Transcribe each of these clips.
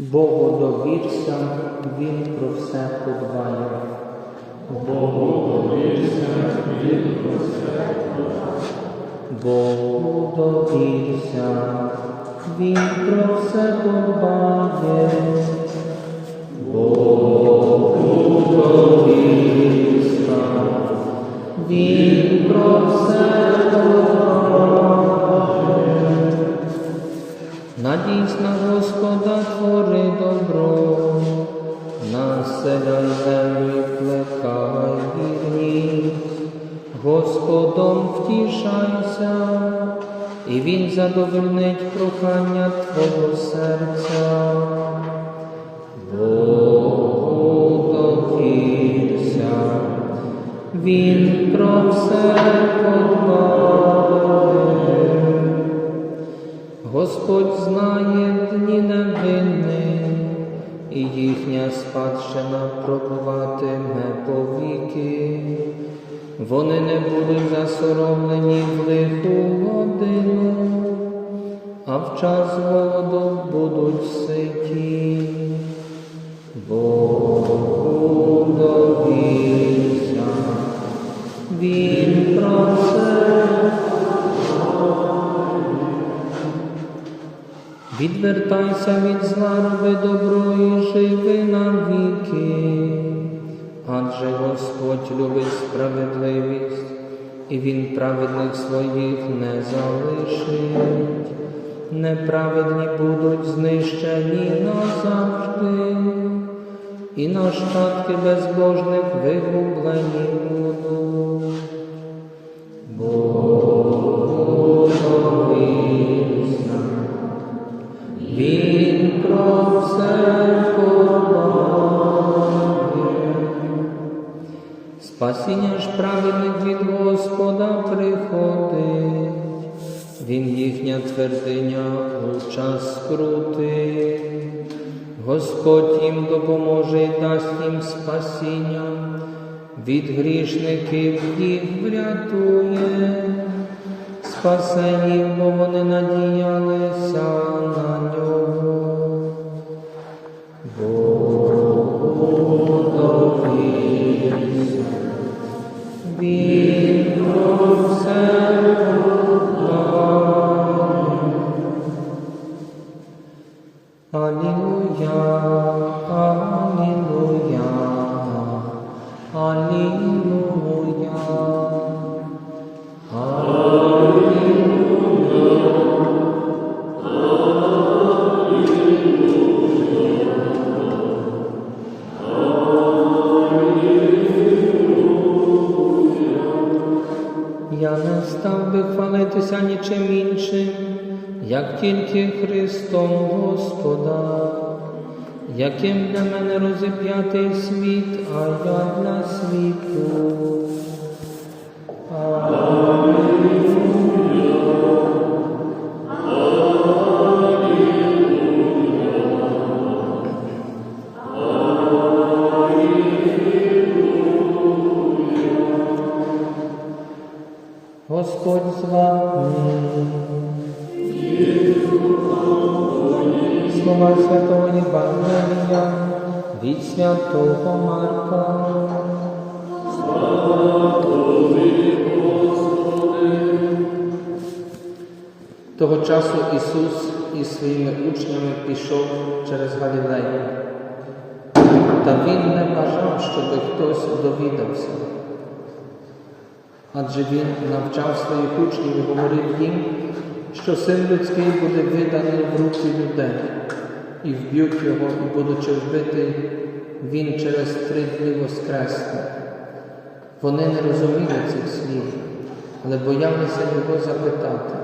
Богу довірся, Він про все подбає. Богу довірся, Він про все подбає. Богу довірся, Він про все подбає. Богу довірся, Він Надійсь на Господа твори добро, населяй землю, плекай вірність, Господом втішайся, і Він задовольнить прохання Твого серця. Богу довірся, Він про все подбає. Господь знає дні невинні, і їхня спадщина пробуватиме повіки. Вони не будуть засоромлені в лиху годину, а в час голоду будуть ситі. Богу довірся, Він Відвертайся від зла, роби добро і живи навіки, адже Господь любить справедливість, і Він праведних своїх не залишить. Неправедні будуть знищені назавжди, і нащадки безбожних вигублені Спасіння ж праведних від Господа приходить, Він їхня твердиня у час скрути. Господь їм допоможе і дасть їм спасіння, від грішників їх врятує. Спасе їх, бо вони надіялися на нього. Він хвалитися нічим іншим, як тільки Христом Господа, яким для мене розіп'ятий світ, а я для світу. Господь з вами. Слова Святого Євангелія від Святого Марка. Того часу Ісус із своїми учнями пішов через Галілею. Та Він не бажав, щоб хтось довідався. Адже він навчав своїх учнів і говорив їм, що син людський буде виданий в руки людей, і вб'ють його, і, будучи вбитий, він через три дні воскресне. Вони не розуміли цих слів, але боялися його запитати.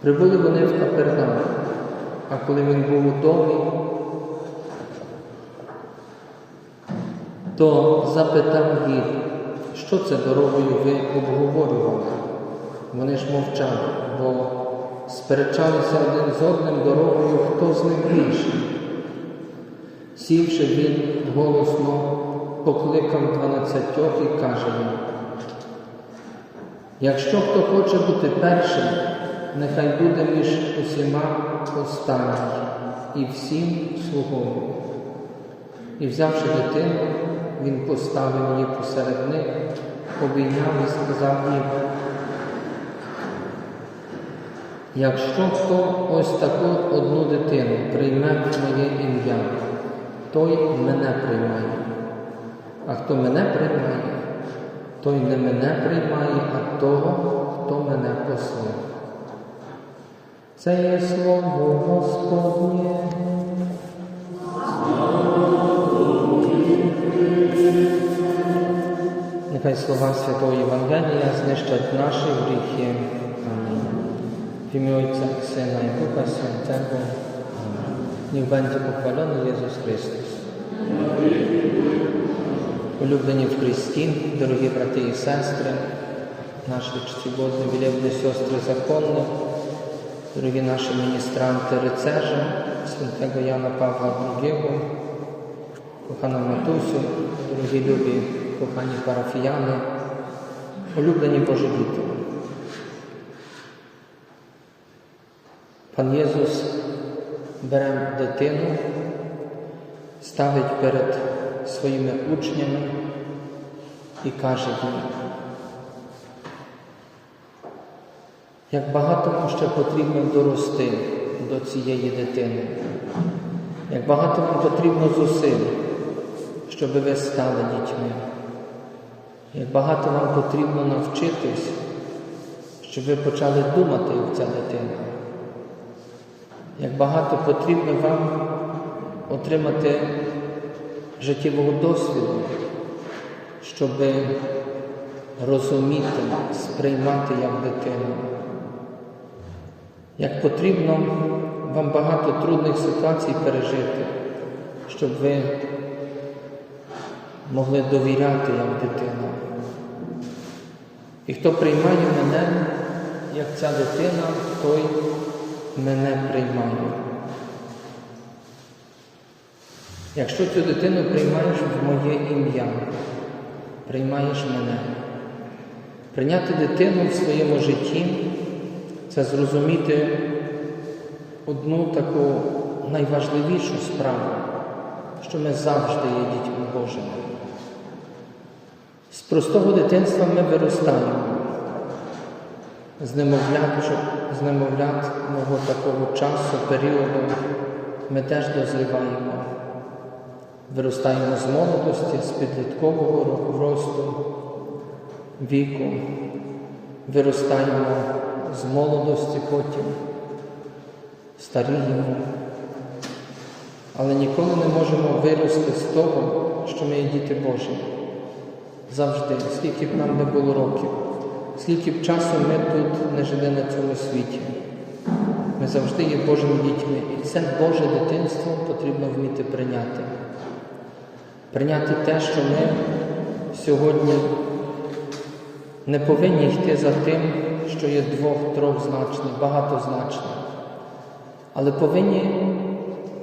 Прибули вони в Капернаум, а коли він був у домі, то запитав їх, що це дорогою ви обговорювали? Вони ж мовчали, бо сперечалися один з одним дорогою, хто з них більший. Сівши він голосно покликав дванадцятьох і каже їм, якщо хто хоче бути першим, нехай буде між усіма останній і всім слугові. І взявши дитину, він поставив її посеред них, обійняв і сказав їм, якщо хто ось таку одну дитину прийме моє ім'я, той мене приймає. А хто мене приймає, той не мене приймає, а того, хто мене послав. Це є слово Господнє. Нехай слова Святого Євангелія знищать наші гріхи. Амінь. В ім'я Отця Сина і Духа Святого. Niech będzie pochwalony Jezus Chrystus. Улюблені в Христі, дорогі брати і сестри, наші чтіводні вілебні сестри законні, дорогі наші міністранти рицежі, святого Яна Павла II, кохана Матусю, дорогі любі, кохані парафіяни, улюблені Божі. Пан Єсус бере дитину, ставить перед своїми учнями і каже їм, як багато ще потрібно дорости до цієї дитини, як багато вам потрібно зусиль, щоб ви стали дітьми, як багато вам потрібно навчитись, щоб ви почали думати, як ця дитина, як багато потрібно вам отримати життєвого досвіду, щоб розуміти, сприймати як дитину. Як потрібно вам багато трудних ситуацій пережити, щоб ви могли довіряти як дитина. І хто приймає мене, як ця дитина, той мене приймає. Якщо цю дитину приймаєш в моє ім'я, приймаєш мене. Прийняти дитину в своєму житті це зрозуміти одну таку найважливішу справу, що ми завжди є дітьми Божими. З простого дитинства ми виростаємо. З немовлят, щоб з немовлятного такого часу, періоду ми теж дозріваємо. Виростаємо з молодості, з підліткового росту, віку, виростаємо з молодості потім, старіємо, але ніколи не можемо вирости з того, що ми є діти Божі. Завжди, скільки б нам не було років, скільки б часу ми тут не жили на цьому світі. Ми завжди є Божими дітьми, і це Боже дитинство потрібно вміти прийняти. Прийняти те, що ми сьогодні не повинні йти за тим, що є двох, трьохзначне, багатозначне, але повинні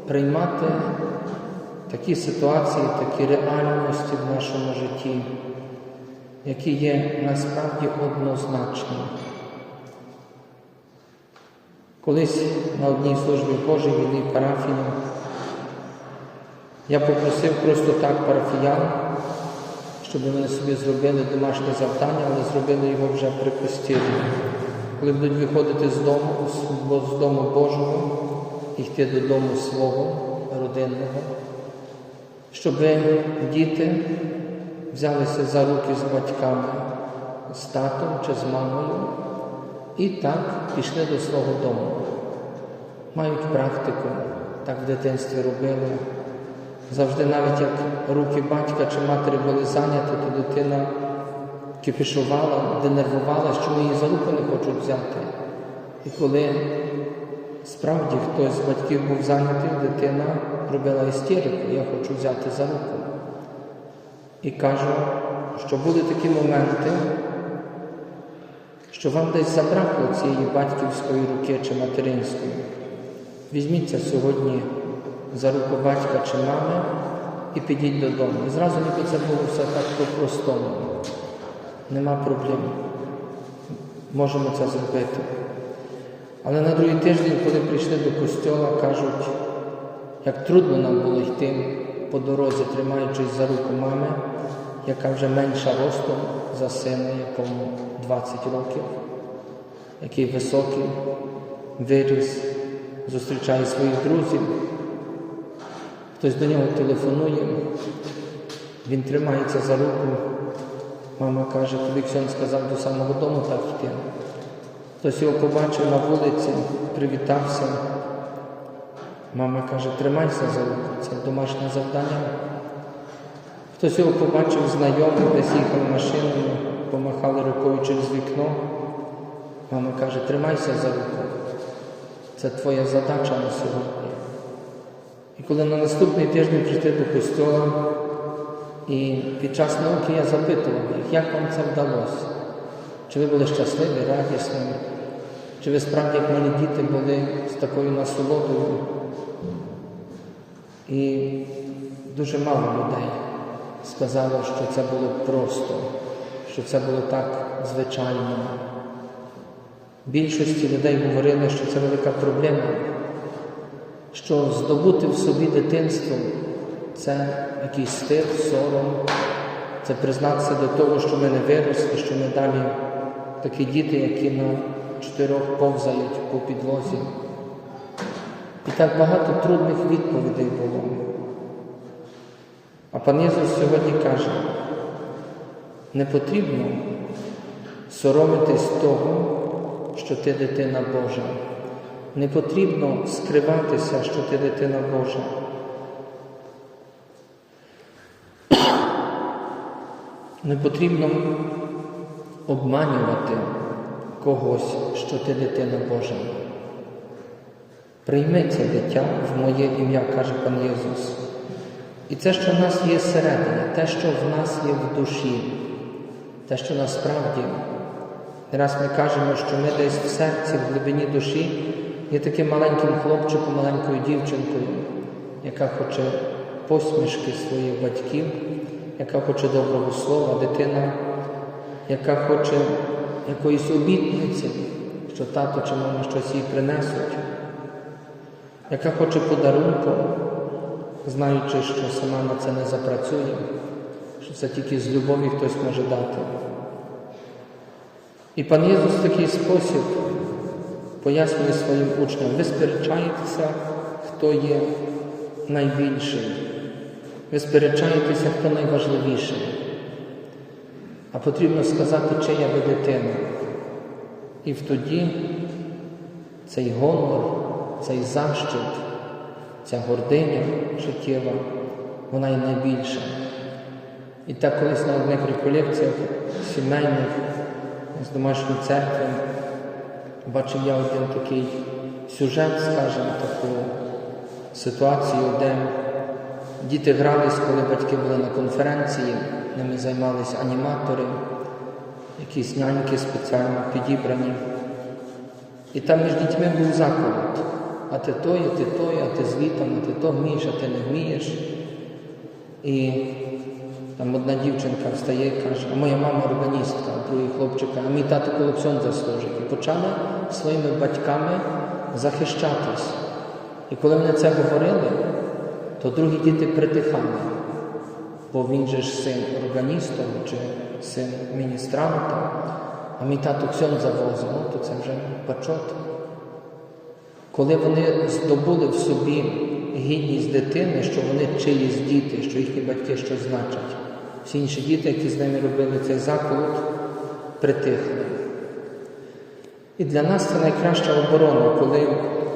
приймати такі ситуації, такі реальності в нашому житті, які є насправді однозначні. Колись на одній службі Божій в одній я попросив просто так парафіян, щоб вони собі зробили домашнє завдання, але зробили його вже при костілі. Коли будуть виходити з дому, з дому Божого, і йти додому свого родинного, щоб діти взялися за руки з батьками, з татом чи з мамою, і так пішли до свого дому. Мають практику, так в дитинстві робили. Завжди, навіть як руки батька чи матері були зайняті, то дитина кипішувала, денервувала, що її за руку не хочуть взяти. І коли справді хтось з батьків був зайнятий, дитина робила істерику, я хочу взяти за руку. І кажу, що були такі моменти, що вам десь забракло цієї батьківської руки чи материнської. Візьміться сьогодні за руку батька чи мами і підіть додому. І зразу ніби це було все так по-простому. Нема проблем. Можемо це зробити. Але на другий тиждень, коли прийшли до костьола, кажуть, як трудно нам було йти по дорозі, тримаючись за руку мами, яка вже менша ростом за сина, якому 20 років, який високий, виріс, зустрічає своїх друзів. Хтось до нього телефонує, він тримається за руку. Мама каже, тобі Ксьон сказав до самого дому так йти. Хтось його побачив на вулиці, привітався. Мама каже, тримайся за руку, це домашнє завдання. Хтось його побачив знайомий, десь їхав машиною, помахали рукою через вікно. Мама каже, тримайся за руку. Це твоя задача на сьогодні. І коли на наступний тиждень прийти до костьола, і під час науки я запитував їх, як вам це вдалося? Чи ви були щасливі, радісні? Чи ви справді, як малі діти, були з такою насолодою? І дуже мало людей сказало, що це було просто, що це було так звичайно. Більшості людей говорили, що це велика проблема, що здобути в собі дитинство це якийсь стид, сором, це признатися до того, що ми не виросли, що ми далі такі діти, які на чотирьох повзають по підлозі. І так багато трудних відповідей було. А пан Єсус сьогодні каже, не потрібно соромитись того, що ти дитина Божа. Не потрібно скриватися, що ти дитина Божа. Не потрібно обманювати когось, що ти дитина Божа. Прийми це дитя в моє ім'я, каже пан Єсус. І це, що в нас є всередині, те, що в нас є в душі, те, що насправді, не раз ми кажемо, що ми десь в серці, в глибині душі є таким маленьким хлопчиком, маленькою дівчинкою, яка хоче посмішки своїх батьків, яка хоче доброго слова, дитина, яка хоче якоїсь обітниці, що тато чи мама щось їй принесуть, яка хоче подарунку, знаючи, що сама на це не запрацює, що це тільки з любові хтось може дати. І пан Єсус в такий спосіб пояснює своїм учням, ви сперечаєтеся, хто є найбільший. Ви сперечаєтеся, хто найважливіший. А потрібно сказати, чия ви дитина. І тоді цей гонор, цей защит, ця гординя життєва, вона є найбільша. І так колись на одних реколекціях сімейних з домашньої церкви бачив я один такий сюжет, скажімо, таку ситуацію, де діти грались, коли батьки були на конференції, ними займалися аніматори, якісь няньки спеціально підібрані. І там між дітьми був заколот. А ти той, а ти той, а ти звітом, а ти то вмієш, а ти не вмієш. І там одна дівчинка встає і каже, а моя мама органістка, а другий хлопчика, а мій тато колопсьон заслужить. І почали своїми батьками захищатись. І коли вони це говорили, то другі діти притихали, бо він же ж син органіста чи син міністранта, а мій тато ксьон завозив, ну то це вже бачот. Коли вони здобули в собі гідність дитини, що вони чиїсь діти, що їхні батьки щось значать, всі інші діти, які з ними робили цей заколот, притихли. І для нас це найкраща оборона, коли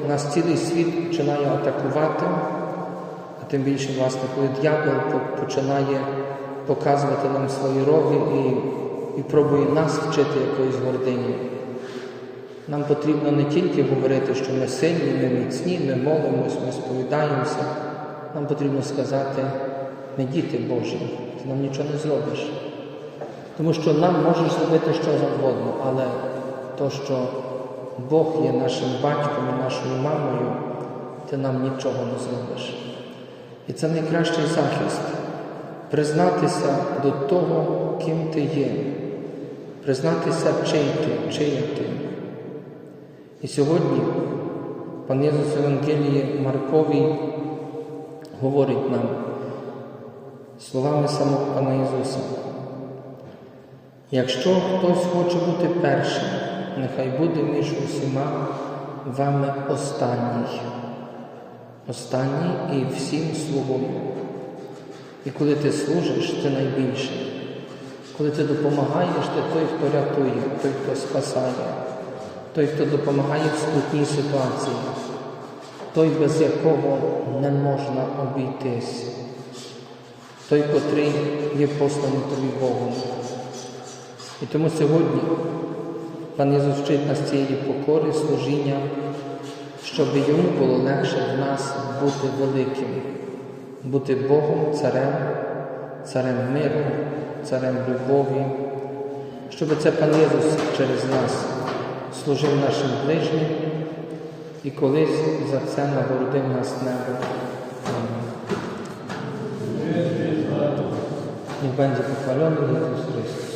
нас цілий світ починає атакувати, а тим більше, власне, коли дьявол починає показувати нам свої роги і, і пробує нас вчити якоїсь гордині. Нам потрібно не тільки говорити, що ми сильні, ми міцні, ми молимось, ми сповідаємося. Нам потрібно сказати, ми діти Божі, ти нам нічого не зробиш. Тому що нам можеш зробити що завгодно, але то, що Бог є нашим батьком і нашою мамою, ти нам нічого не зробиш. І це найкращий захист признатися до того, ким ти є, признатися, чий ти, чия ти. І сьогодні пан Єсус Евангелії Марковій говорить нам словами самого Пана Ісуса. Якщо хтось хоче бути першим, нехай буде між усіма вами останній. Останній і всім слугою. І коли ти служиш, ти найбільший. Коли ти допомагаєш, ти той, хто рятує, той, хто спасає, той, хто допомагає в скрутній ситуації, той, без якого не можна обійтись, той, котрий є посланий тобі Богом. І тому сьогодні Пан Ісус вчить нас цієї покори, служіння, щоб йому було легше в нас бути великим, бути Богом, царем, царем миру, царем любові, щоб це Пан Ісус через нас служив нашим ближнім і колись за це нагородив нас небо. Амінь. бенді похвалений Ісус Христос.